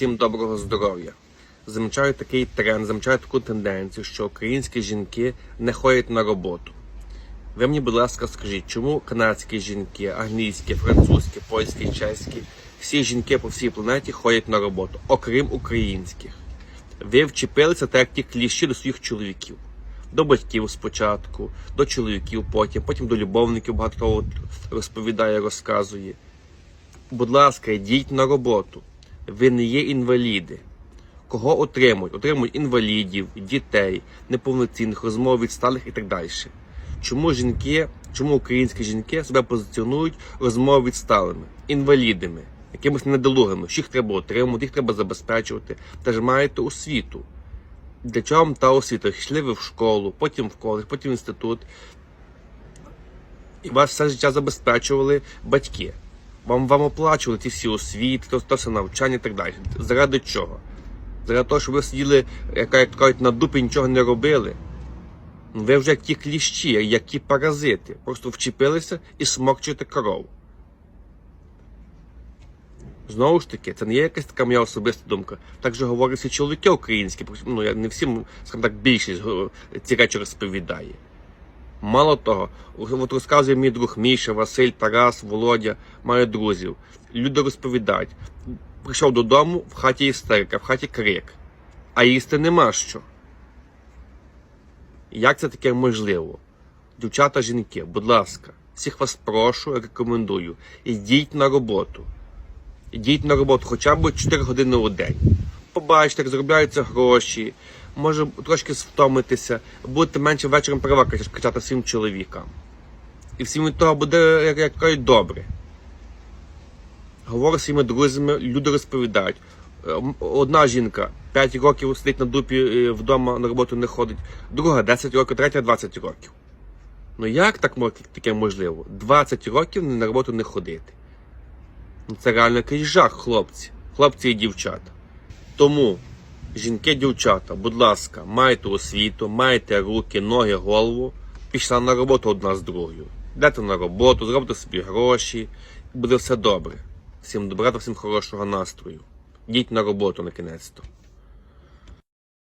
Всім доброго здоров'я. Замічаю такий тренд, замічаю таку тенденцію, що українські жінки не ходять на роботу. Ви мені, будь ласка, скажіть, чому канадські жінки, англійські, французькі, польські, чеські, всі жінки по всій планеті ходять на роботу, окрім українських. Ви вчепилися так, як ті кліщі до своїх чоловіків. До батьків спочатку, до чоловіків потім, потім до любовників багато розповідає, розказує. Будь ласка, йдіть на роботу. Ви не є інваліди. Кого отримують? Отримують інвалідів, дітей, неповноцінних, розмов відсталих і так далі. Чому жінки, чому українські жінки себе позиціонують розмов відсталими, інвалідами, якимись недолугими, що їх треба отримувати, їх треба забезпечувати. Та ж маєте освіту. Для чого вам та освіта? Йшли ви в школу, потім в коледж, потім в інститут. І вас все життя забезпечували батьки. Вам, вам оплачували ті всі освіти, то, то все навчання і так далі. Заради чого? Заради того, щоб ви сиділи, як кажуть, на дупі нічого не робили. Ну, Ви вже як ті кліщі, як ті паразити. Просто вчепилися і смокчуєте коров. Знову ж таки, це не є якась така моя особиста думка. Так же говорять всі чоловіки українські. Ну, я не всім, скажімо так, більшість ці речі розповідає. Мало того, от розказує мій друг Міша, Василь, Тарас, Володя, маю друзів. Люди розповідають. Прийшов додому, в хаті істерика, в хаті крик. А їсти нема що. Як це таке можливо? Дівчата, жінки, будь ласка, всіх вас прошу, рекомендую. Ідіть на роботу. Ідіть на роботу хоча б 4 години у день. Побачите, як заробляються гроші, може трошки втомитися, будете менше вечором перевакати кричати всім чоловікам. І всім від того буде, як, як кажуть, добре. Говорю з своїми друзями, люди розповідають. Е, Одна жінка 5 років сидить на дупі е, вдома на роботу не ходить, друга 10 років, третя 20 років. Ну як так таке можливо? 20 років на роботу не ходити. Ну це реально якийсь жах, хлопці, хлопці і дівчата. Тому, жінки, дівчата, будь ласка, майте освіту, майте руки, ноги, голову, пішла на роботу одна з другою. Йдете на роботу, зробите собі гроші, буде все добре. Всім добра та всім хорошого настрою. Йдіть на роботу на кінець-то.